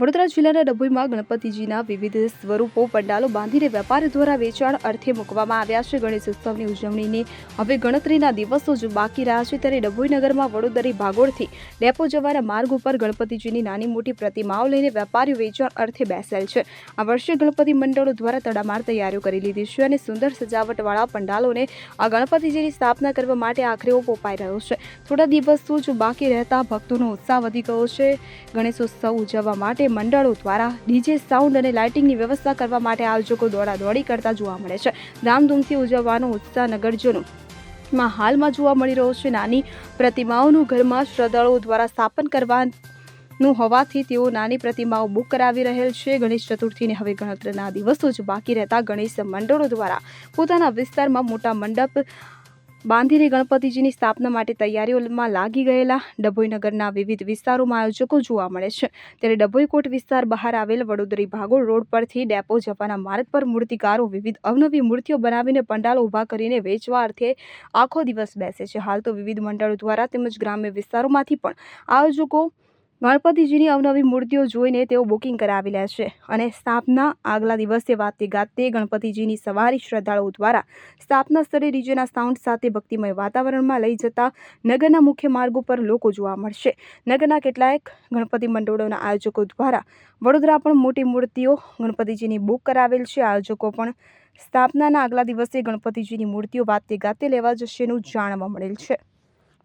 વડોદરા જિલ્લાના ડભોઈમાં ગણપતિજીના વિવિધ સ્વરૂપો, પંડાલો બાંધીને વેપાર દ્વારા વેચાણ અર્થે મૂકવામાં આવ્યા છે. ગણેશ ઉત્સવની ઉજવણીની હવે ગણતરીના દિવસો જ બાકી રહ્યા છે. ત્યારે ડભોઈ નગરમાં વડોદરી ભાગોળથી ડેપો જવાના માર્ગ ઉપર ગણપતિજીની નાની મોટી પ્રતિમાઓ લઈને વેપારીઓ વેચાણ અર્થે બેસેલ છે. આ વર્ષે ગણપતિ મંડળો દ્વારા તડામાર તૈયારીઓ કરી લીધી છે અને સુંદર સજાવટવાળા પંડાલોને આ ગણપતિજીની સ્થાપના કરવા માટે આખરે પોપાઈ રહ્યો છે. થોડા દિવસો જ બાકી રહેતા ભક્તોનો ઉત્સાહ વધી ગયો છે. ગણેશોત્સવ ઉજવવા માટે મંડળો દ્વારા ડીજે સાઉન્ડ અને લાઇટિંગની વ્યવસ્થા કરવા માટે આયોજકો દોડાદોડી કરતા જોવા મળે છે. ધામધૂમથી ઉજવવાનો ઉત્સાહ નગરજનો માં હાલમાં જોવા મળી રહ્યો છે. નાની પ્રતિમાઓનું ઘરમાં શ્રદ્ધાળુઓ દ્વારા સ્થાપન કરવાનું હોવાથી તેઓ નાની પ્રતિમાઓ બુક કરાવી રહેલ છે. ગણેશ ચતુર્થીને હવે ગણતરીના દિવસો જ બાકી રહેતા ગણેશ મંડળો દ્વારા પોતાના વિસ્તારમાં મોટા મંડપ બાંધીને ગણપતિજીની સ્થાપના માટે તૈયારીઓમાં લાગી ગયેલા ડભોઈ નગરના વિવિધ વિસ્તારોમાં આયોજકો જોવા મળે છે. ત્યારે ડભોઈ કોટ વિસ્તાર બહાર આવેલ વડોદરી ભાગોળ રોડ પરથી ડેપો જવાના માર્ગ પર મૂર્તિકારો વિવિધ અવનવી મૂર્તિઓ બનાવીને પંડાલો ઊભા કરીને વેચવા અર્થે આખો દિવસ બેસે છે. હાલ તો વિવિધ મંડળો દ્વારા તેમજ ગ્રામ્ય વિસ્તારોમાંથી પણ આયોજકો ગણપતિજીની અવનવી મૂર્તિઓ જોઈને તેઓ બુકિંગ કરાવી લે છે અને સ્થાપના આગલા દિવસે વાતે ગાતે ગણપતિજીની સવારી શ્રદ્ધાળુઓ દ્વારા સ્થાપના સ્થળે ડીજેના સાઉન્ડ સાથે ભક્તિમય વાતાવરણમાં લઈ જતા નગરના મુખ્ય માર્ગો પર લોકો જોવા મળશે. નગરના કેટલાક ગણપતિ મંડળોના આયોજકો દ્વારા વડોદરા પણ મોટી મૂર્તિઓ ગણપતિજીની બુક કરાવેલ છે. આયોજકો પણ સ્થાપનાના આગલા દિવસે ગણપતિજીની મૂર્તિઓ વાતે ગાતે લેવા જશેનું જાણવા મળેલ છે.